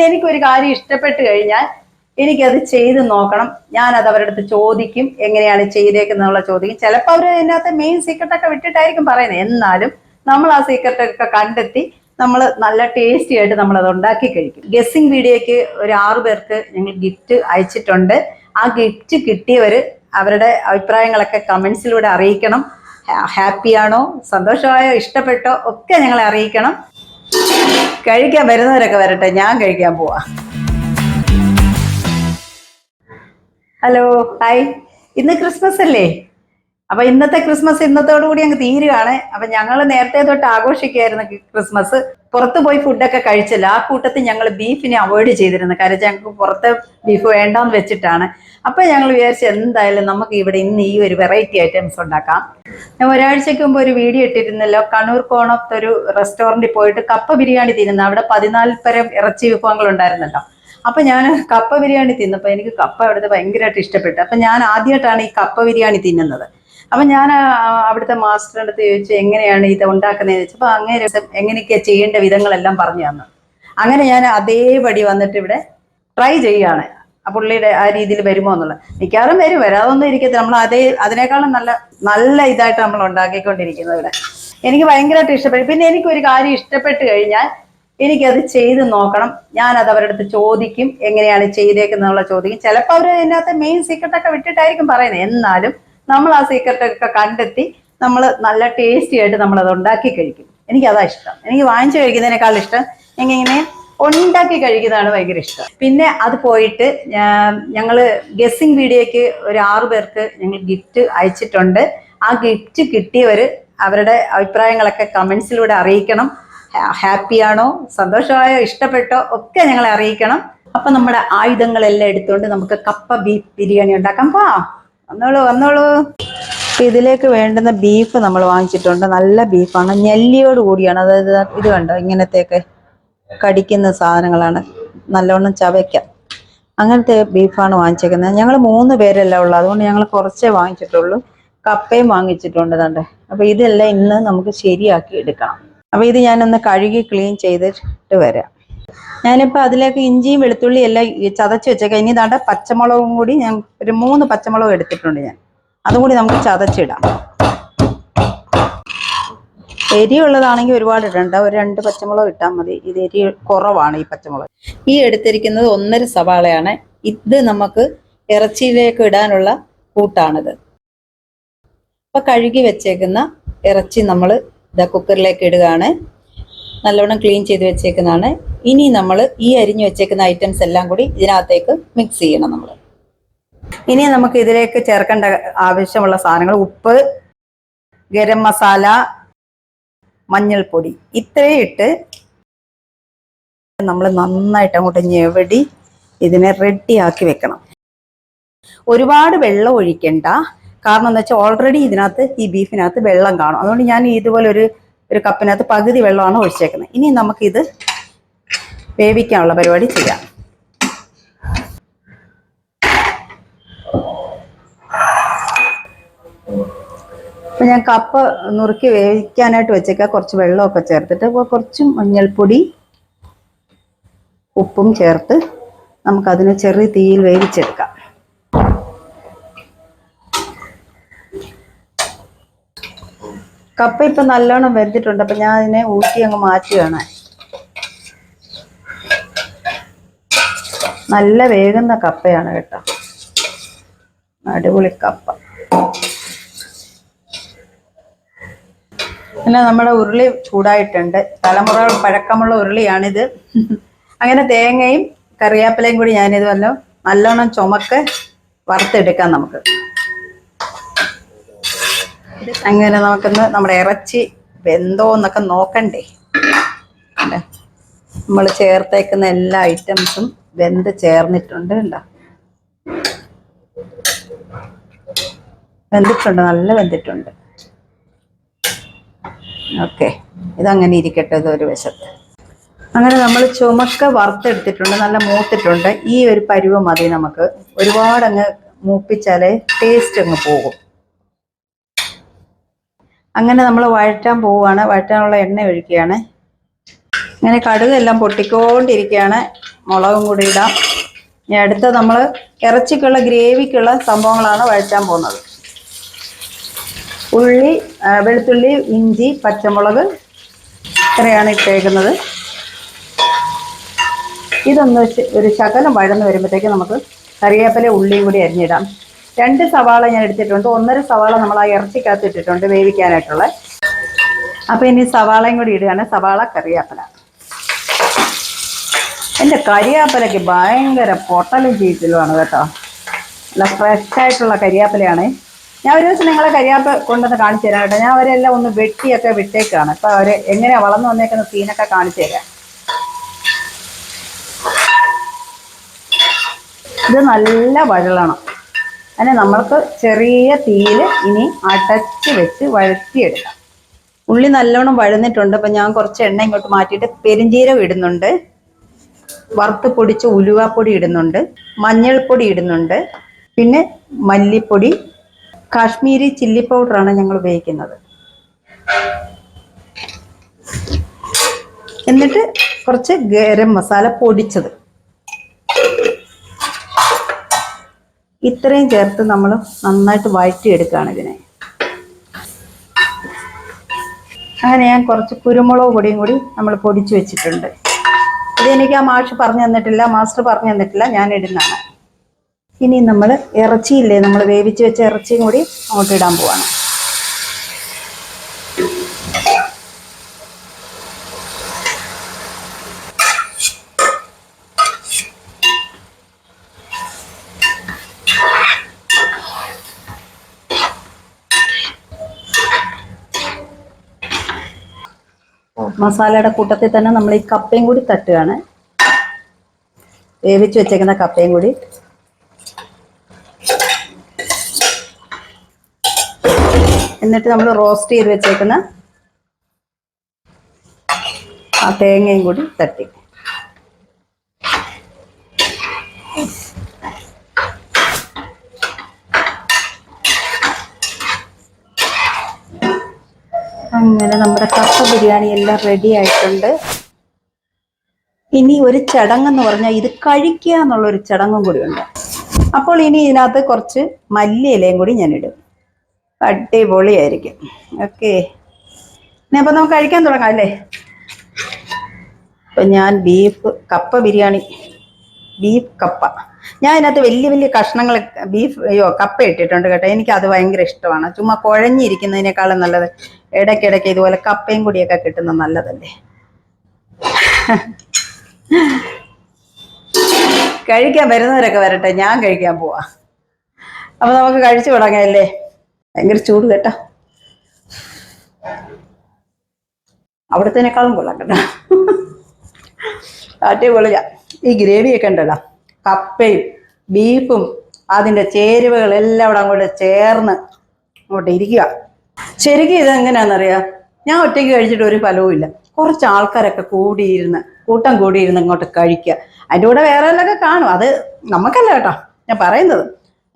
പിന്നെ എനിക്കൊരു കാര്യം ഇഷ്ടപ്പെട്ട് കഴിഞ്ഞാൽ എനിക്കത് ചെയ്ത് നോക്കണം. ഞാൻ അത് അവരുടെ അടുത്ത് ചോദിക്കും എങ്ങനെയാണ് ചെയ്തേക്കുന്നുള്ള ചോദിക്കും. ചിലപ്പോൾ അവർ അതിനകത്ത് മെയിൻ സീക്രട്ട് ഒക്കെ വിട്ടിട്ടായിരിക്കും പറയുന്നത്. എന്നാലും നമ്മൾ ആ സീക്രട്ട് ഒക്കെ കണ്ടെത്തി നമ്മൾ നല്ല ടേസ്റ്റി ആയിട്ട് നമ്മൾ അത് ഉണ്ടാക്കി കഴിക്കും. ഗസ്സിംഗ് വീഡിയോയ്ക്ക് ഒരു ആറു പേർക്ക് ഞങ്ങൾ ഗിഫ്റ്റ് അയച്ചിട്ടുണ്ട്. ആ ഗിഫ്റ്റ് കിട്ടിയവർ അവരുടെ അഭിപ്രായങ്ങളൊക്കെ കമൻസിലൂടെ അറിയിക്കണം. ഹാപ്പിയാണോ സന്തോഷമായോ ഇഷ്ടപ്പെട്ടോ ഒക്കെ ഞങ്ങളെ അറിയിക്കണം. കഴിക്കാൻ വരുന്നവരൊക്കെ വരട്ടെ ഞാൻ കഴിക്കാൻ പോവാ. ഹലോ ഹായ് ഇന്ന് ക്രിസ്മസ് അല്ലേ? അപ്പൊ ഇന്നത്തെ ക്രിസ്മസ് ഇന്നത്തോടു കൂടി അങ്ങ് തീരുകയാണ് അപ്പൊ ഞങ്ങൾ നേരത്തെ തൊട്ട് ആഘോഷിക്കുകയായിരുന്നു ക്രിസ്മസ്. പുറത്തു പോയി ഫുഡൊക്കെ കഴിച്ചില്ല. ആ കൂട്ടത്തിൽ ഞങ്ങൾ ബീഫിനെ അവോയ്ഡ് ചെയ്തിരുന്നു. കാര്യം ഞങ്ങൾക്ക് പുറത്ത് ബീഫ് വേണ്ടാന്ന് വെച്ചിട്ടാണ്. അപ്പൊ ഞങ്ങൾ വിചാരിച്ചു എന്തായാലും നമുക്ക് ഇവിടെ ഇന്ന് ഈ ഒരു വെറൈറ്റി ഐറ്റംസ് ഉണ്ടാക്കാം. ഞാൻ ഒരാഴ്ചയ്ക്ക് മുമ്പ് ഒരു വീഡിയോ ഇട്ടിരുന്നല്ലോ. കണ്ണൂർ കോണത്ത് ഒരു റെസ്റ്റോറന്റിൽ പോയിട്ട് കപ്പ ബിരിയാണി തിന്നുന്നു. അവിടെ പതിനാല് പരം ഇറച്ചി വിഭവങ്ങൾ ഉണ്ടായിരുന്നല്ലോ. അപ്പൊ ഞാൻ കപ്പ ബിരിയാണി തിന്നപ്പോ എനിക്ക് കപ്പ അവിടുത്തെ ഭയങ്കരമായിട്ട് ഇഷ്ടപ്പെട്ടു. അപ്പൊ ഞാൻ ആദ്യമായിട്ടാണ് ഈ കപ്പ ബിരിയാണി തിന്നുന്നത്. അപ്പൊ ഞാൻ അവിടുത്തെ മാസ്റ്ററിന്റെ അടുത്ത് ചോദിച്ചു എങ്ങനെയാണ് ഇത് ഉണ്ടാക്കുന്നത്? ചോദിച്ചപ്പോ അങ്ങനെ രസം എങ്ങനെയൊക്കെയാ ചെയ്യേണ്ട വിധങ്ങളെല്ലാം പറഞ്ഞു തന്നു. അങ്ങനെ ഞാൻ അതേപടി വന്നിട്ട് ഇവിടെ ട്രൈ ചെയ്യാണ് ആ പുള്ളിയുടെ ആ രീതിയിൽ വരുമോ എന്നുള്ളത് മിക്കവാറും വരും വരാതൊന്നും ഇരിക്കത്തില്ല. നമ്മൾ അതേ അതിനേക്കാളും നല്ല നല്ല ഇതായിട്ട് നമ്മൾ ഉണ്ടാക്കിക്കൊണ്ടിരിക്കുന്നത് ഇവിടെ. എനിക്ക് ഭയങ്കരമായിട്ട് ഇഷ്ടപ്പെട്ടു. പിന്നെ എനിക്ക് ഒരു കാര്യം ഇഷ്ടപ്പെട്ട് കഴിഞ്ഞാൽ എനിക്കത് ചെയ്ത് നോക്കണം. ഞാൻ അത് അവരുടെ അടുത്ത് ചോദിക്കും എങ്ങനെയാണ് ചെയ്തേക്കുന്നുള്ള ചോദിക്കും. ചിലപ്പോൾ അവർ അതിനകത്ത് മെയിൻ സീക്രട്ടൊക്കെ വിട്ടിട്ടായിരിക്കും പറയുന്നത്. എന്നാലും നമ്മൾ ആ സീക്രട്ട് ഒക്കെ കണ്ടെത്തി നമ്മൾ നല്ല ടേസ്റ്റി ആയിട്ട് നമ്മൾ അത് ഉണ്ടാക്കി കഴിക്കും. എനിക്ക് അതാ ഇഷ്ടം. എനിക്ക് വാങ്ങിച്ചു കഴിക്കുന്നതിനേക്കാൾ ഇഷ്ടം എങ്ങനെ ഉണ്ടാക്കി കഴിക്കുന്നതാണ് ഭയങ്കര ഇഷ്ടം. പിന്നെ അത് പോയിട്ട് ഞങ്ങൾ ഗസ്സിങ് വീഡിയോയ്ക്ക് ഒരു ആറു പേർക്ക് ഞങ്ങൾ ഗിഫ്റ്റ് അയച്ചിട്ടുണ്ട്. ആ ഗിഫ്റ്റ് കിട്ടിയവർ അവരുടെ അഭിപ്രായങ്ങളൊക്കെ കമൻസിലൂടെ അറിയിക്കണം. ഹാപ്പിയാണോ സന്തോഷമായോ ഇഷ്ടപ്പെട്ടോ ഒക്കെ ഞങ്ങളെ അറിയിക്കണം. അപ്പൊ നമ്മുടെ ആയുധങ്ങളെല്ലാം എടുത്തുകൊണ്ട് നമുക്ക് കപ്പ ബീഫ് ബിരിയാണി ഉണ്ടാക്കാം. പാ വന്നോളൂ വന്നോളൂ. അപ്പൊ ഇതിലേക്ക് വേണ്ടുന്ന ബീഫ് നമ്മൾ വാങ്ങിച്ചിട്ടുണ്ട്. നല്ല ബീഫാണ് ഞെല്ലിയോട് കൂടിയാണ്. അതായത് ഇത് കണ്ടോ? ഇങ്ങനത്തെയൊക്കെ കടിക്കുന്ന സാധനങ്ങളാണ്. നല്ലോണം ചവയ്ക്കാം. അങ്ങനത്തെ ബീഫാണ് വാങ്ങിച്ചേക്കുന്നത്. ഞങ്ങൾ മൂന്ന് പേരല്ല ഉള്ളൂ. അതുകൊണ്ട് ഞങ്ങൾ കുറച്ചേ വാങ്ങിച്ചിട്ടുള്ളൂ. കപ്പയും വാങ്ങിച്ചിട്ടുണ്ട് തണ്ടെ അപ്പൊ ഇതെല്ലാം ഇന്ന് നമുക്ക് ശരിയാക്കി എടുക്കണം. അപ്പൊ ഇത് ഞാനൊന്ന് കഴുകി ക്ലീൻ ചെയ്തിട്ട് വരാം. ഞാനിപ്പോ അതിലേക്ക് ഇഞ്ചിയും വെളുത്തുള്ളിയും എല്ലാം ചതച്ച് വെച്ചേക്കാം. ഇനി ദാണ്ട പച്ചമുളകും കൂടി ഞാൻ ഒരു മൂന്ന് പച്ചമുളകും എടുത്തിട്ടുണ്ട് ഞാൻ. അതും കൂടി നമുക്ക് ചതച്ചിടാം. എരിയുള്ളതാണെങ്കിൽ ഒരുപാട് ഇടണ്ട. ഒരു രണ്ട് പച്ചമുളക് ഇട്ടാൽ മതി. ഇത് എരി കുറവാണ് ഈ പച്ചമുളക്. ഈ എടുത്തിരിക്കുന്നത് ഒന്നര സവാളയാണ്. ഇത് നമുക്ക് ഇറച്ചിയിലേക്ക് ഇടാനുള്ള കൂട്ടാണിത്. അപ്പൊ കഴുകി വെച്ചേക്കുന്ന ഇറച്ചി നമ്മൾ ഇതാ കുക്കറിലേക്ക് ഇടുകയാണ്. നല്ലവണ്ണം ക്ലീൻ ചെയ്ത് വെച്ചേക്കുന്നതാണ്. ഇനി നമ്മൾ ഈ അരിഞ്ഞു വെച്ചേക്കുന്ന ഐറ്റംസ് എല്ലാം കൂടി ഇതിനകത്തേക്ക് മിക്സ് ചെയ്യണം നമ്മൾ ഇനി നമുക്ക് ഇതിലേക്ക് ചേർക്കേണ്ട ആവശ്യമുള്ള സാധനങ്ങൾ ഉപ്പ് ഗരം മസാല മഞ്ഞൾപ്പൊടി. ഇത്രയും ഇട്ട് നമ്മൾ നന്നായിട്ട് അങ്ങോട്ട് ഞെവടി ഇതിനെ റെഡിയാക്കി വെക്കണം. ഒരുപാട് വെള്ളം ഒഴിക്കണ്ട. കാരണം എന്താ വെച്ചാൽ ഓൾറെഡി ഇതിനകത്ത് ഈ ബീഫിനകത്ത് വെള്ളം കാണും. അതുകൊണ്ട് ഞാൻ ഇതുപോലെ ഒരു ഒരു കപ്പിനകത്ത് പകുതി വെള്ളമാണ് ഒഴിച്ചേക്കുന്നത്. ഇനി നമുക്കിത് വേവിക്കാനുള്ള പരിപാടി ചെയ്യാം. അപ്പൊ ഞാൻ കപ്പ നുറുക്കി വേവിക്കാനായിട്ട് വെച്ചേക്കാം. കുറച്ച് വെള്ളമൊക്കെ ചേർത്തിട്ട് കുറച്ച് മഞ്ഞൾപ്പൊടി ഉപ്പും ചേർത്ത് നമുക്കതിനെ ചെറിയ തീയിൽ വേവിച്ചെടുക്കാം. കപ്പ ഇപ്പൊ നല്ലോണം വെന്തിട്ടുണ്ട്. അപ്പൊ ഞാൻ അതിനെ ഊറ്റി അങ്ങ് മാറ്റുകയാണ്. നല്ല വേകുന്ന കപ്പയാണ് കേട്ടോ. അടിപൊളി കപ്പ. പിന്നെ നമ്മുടെ ഉരുളി ചൂടായിട്ടുണ്ട്. തലമുറകൾ പഴക്കമുള്ള ഉരുളിയാണിത്. അങ്ങനെ തേങ്ങയും കറിവേപ്പിലയും കൂടി ഞാനിത് വല്ലതും നല്ലോണം ചുമക്ക് വറുത്തെടുക്കാം നമുക്ക്. അങ്ങനെ നമുക്കൊന്ന് നമ്മുടെ ഇറച്ചി വെന്തോ എന്നൊക്കെ നോക്കണ്ടേ നമ്മൾ ചേർത്തേക്കുന്ന എല്ലാ ഐറ്റംസും വെന്ത് ചേർന്നിട്ടുണ്ട് കണ്ടോ? വെന്തിട്ടുണ്ട് നല്ല വെന്തിട്ടുണ്ട്. ഓക്കെ ഇതങ്ങനെ ഇരിക്കട്ടെ ഇത് ഒരു വശത്ത്. അങ്ങനെ നമ്മൾ ചുമക്ക വറുത്തെടുത്തിട്ടുണ്ട് നല്ല മൂത്തിട്ടുണ്ട്. ഈ ഒരു പരുവം മതി നമുക്ക്. ഒരുപാട് അങ്ങ് മൂപ്പിച്ചാലേ ടേസ്റ്റ് അങ്ങ് പോകും. അങ്ങനെ നമ്മൾ വഴറ്റാൻ പോവുകയാണ്. വഴറ്റാനുള്ള എണ്ണ ഒഴിക്കുകയാണ്. അങ്ങനെ കടുക് എല്ലാം പൊട്ടിക്കൊണ്ടിരിക്കുകയാണ്. മുളകും കൂടി ഇടാം. ഇനി അടുത്ത നമ്മൾ ഇറച്ചിക്കുള്ള ഗ്രേവിക്കുള്ള സംഭവങ്ങളാണ് വഴറ്റാൻ പോകുന്നത്. ഉള്ളി വെളുത്തുള്ളി ഇഞ്ചി പച്ചമുളക് ഇത്രയാണ് ഇട്ടേക്കുന്നത്. ഇതൊന്ന് ഒരു ശകലം വഴന്ന് വരുമ്പോഴത്തേക്ക് നമുക്ക് കറിവേപ്പില ഉള്ളിയും കൂടി അരിഞ്ഞിടാം. രണ്ട് സവാള ഞാൻ എടുത്തിട്ടുണ്ട്. ഒന്നര സവാള നമ്മൾ ആ ഇറച്ചിക്കകത്ത് ഇട്ടിട്ടുണ്ട് വേവിക്കാനായിട്ടുള്ള. അപ്പൊ ഇനി സവാളയും കൂടി ഇടുകയാണ്. സവാള കറിവേപ്പില. എന്റെ കറിയാപ്പലക്ക് ഭയങ്കര പൊട്ടലും ചീറ്റലുമാണ് കേട്ടോ. നല്ല ഫ്രഷ് ആയിട്ടുള്ള കരിയാപ്പലയാണ് ഞാൻ ഒരു ദിവസം നിങ്ങളെ കരിയാപ്പ കൊണ്ടുവന്ന് കാണിച്ചു തരാം കേട്ടോ. ഞാൻ അവരെല്ലാം ഒന്ന് വെട്ടിയൊക്കെ വിട്ടേക്കാണ്. അപ്പൊ അവർ എങ്ങനെയാ വളർന്നു വന്നേക്കുന്ന സീനൊക്കെ കാണിച്ചു തരാം. ഇത് നല്ല വഴളണം. അതിനെ നമ്മൾക്ക് ചെറിയ തീയിൽ ഇനി അടച്ച് വെച്ച് വഴുത്തിയെടുക്കാം ഉള്ളി നല്ലോണം വഴുന്നിട്ടുണ്ട്. അപ്പം ഞാൻ കുറച്ച് എണ്ണ ഇങ്ങോട്ട് മാറ്റിയിട്ട് പെരിഞ്ചീരം ഇടുന്നുണ്ട്. വറുത്ത് പൊടിച്ച് ഉലുവാപ്പൊടി ഇടുന്നുണ്ട്. മഞ്ഞൾപ്പൊടി ഇടുന്നുണ്ട്. പിന്നെ മല്ലിപ്പൊടി കാശ്മീരി ചില്ലി പൗഡറാണ് ഞങ്ങൾ ഉപയോഗിക്കുന്നത്. എന്നിട്ട് കുറച്ച് ഗരം മസാല പൊടിച്ചത്. ഇത്രയും ചേർത്ത് നമ്മൾ നന്നായിട്ട് വഴറ്റിയെടുക്കുകയാണ് ഇതിനെ. അങ്ങനെ ഞാൻ കുറച്ച് കുരുമുളക് പൊടിയും കൂടി നമ്മൾ പൊടിച്ചു വെച്ചിട്ടുണ്ട്. ഇത് എനിക്ക് ആ മാഷ് പറഞ്ഞു തന്നിട്ടില്ല മാസ്റ്റർ പറഞ്ഞു തന്നിട്ടില്ല ഞാൻ ഇടുന്നതാണ്. ഇനി നമ്മൾ ഇറച്ചിയില്ലേ നമ്മൾ വേവിച്ച് വെച്ച ഇറച്ചിയും കൂടി അങ്ങോട്ട് ഇടാൻ പോവാണ്. മസാലയുടെ കൂട്ടത്തിൽ തന്നെ നമ്മൾ ഈ കപ്പയും കൂടി തട്ടുകയാണ്. വേവിച്ച് വെച്ചേക്കുന്ന കപ്പയും കൂടി. എന്നിട്ട് നമ്മൾ റോസ്റ്റ് ചെയ്ത് വെച്ചേക്കുന്ന ആ തേങ്ങയും കൂടി തട്ടി. അങ്ങനെ നമ്മുടെ കപ്പ ബിരിയാണി എല്ലാം റെഡി ആയിട്ടുണ്ട്. ഇനി ഒരു ചടങ്ങെന്ന് പറഞ്ഞാൽ ഇത് കഴിക്കുക എന്നുള്ള ഒരു ചടങ്ങും കൂടി ഉണ്ട് അപ്പോൾ ഇനി ഇതിനകത്ത് കുറച്ച് മല്ലിയിലയും കൂടി ഞാൻ ഇടും അടിപൊളിയായിരിക്കും. ഓക്കെ ഇനി അപ്പം നമുക്ക് കഴിക്കാൻ തുടങ്ങാം അല്ലേ? അപ്പം ഞാൻ ബീഫ് കപ്പ ബിരിയാണി ബീഫ് കപ്പ. ഞാൻ അതിനകത്ത് വലിയ വലിയ കഷ്ണങ്ങൾ ബീഫ് അയ്യോ കപ്പ ഇട്ടിട്ടുണ്ട് കേട്ടോ. എനിക്ക് അത് ഭയങ്കര ഇഷ്ടമാണ്. ചുമ്മാ കുഴഞ്ഞിരിക്കുന്നതിനേക്കാളും നല്ലത് ഇടയ്ക്കിടയ്ക്ക് ഇതുപോലെ കപ്പയും കൂടിയൊക്കെ കിട്ടുന്നത് നല്ലതല്ലേ? കഴിക്കാൻ വരുന്നവരൊക്കെ വരട്ടെ. ഞാൻ കഴിക്കാൻ പോവാ. അപ്പൊ നമുക്ക് കഴിച്ചു തുടങ്ങാല്ലേ? ഭയങ്കര ചൂട് കേട്ടോ. അവിടത്തേനേക്കാളും കൊള്ളാം കേട്ടോ. അടിപൊളിയാ. ഈ ഗ്രേവിയൊക്കെ ഉണ്ടല്ലോ. കപ്പയും ബീഫും അതിന്റെ ചേരുവകളെല്ലാം അവിടെ അങ്ങോട്ട് ചേർന്ന് അങ്ങോട്ട് ഇരിക്കുക. ശരിക്കും ഇതെങ്ങനെയാണെന്നറിയാം? ഞാൻ ഒറ്റയ്ക്ക് കഴിച്ചിട്ട് ഒരു ഫലവും ഇല്ല. കുറച്ച് ആൾക്കാരൊക്കെ കൂടിയിരുന്ന് കൂട്ടം കൂടിയിരുന്ന് ഇങ്ങോട്ട് കഴിക്കുക. അതിന്റെ കൂടെ വേറെ എല്ലാം കാണും. അത് നമുക്കല്ല കേട്ടോ. ഞാൻ പറയുന്നത്.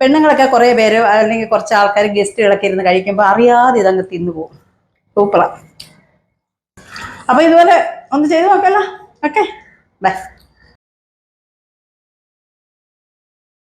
പെണ്ണുങ്ങളൊക്കെ കുറേ പേര് അല്ലെങ്കിൽ കുറച്ച് ആൾക്കാർ ഗസ്റ്റുകളൊക്കെ ഇരുന്ന് കഴിക്കുമ്പോൾ അറിയാതെ ഇതങ്ങ് തിന്നു പോകും. സൂപ്പറാ. അപ്പോൾ ഇതുപോലെ ഒന്ന് ചെയ്ത് നോക്കല്ലോ. ഓക്കെ. ബൈ.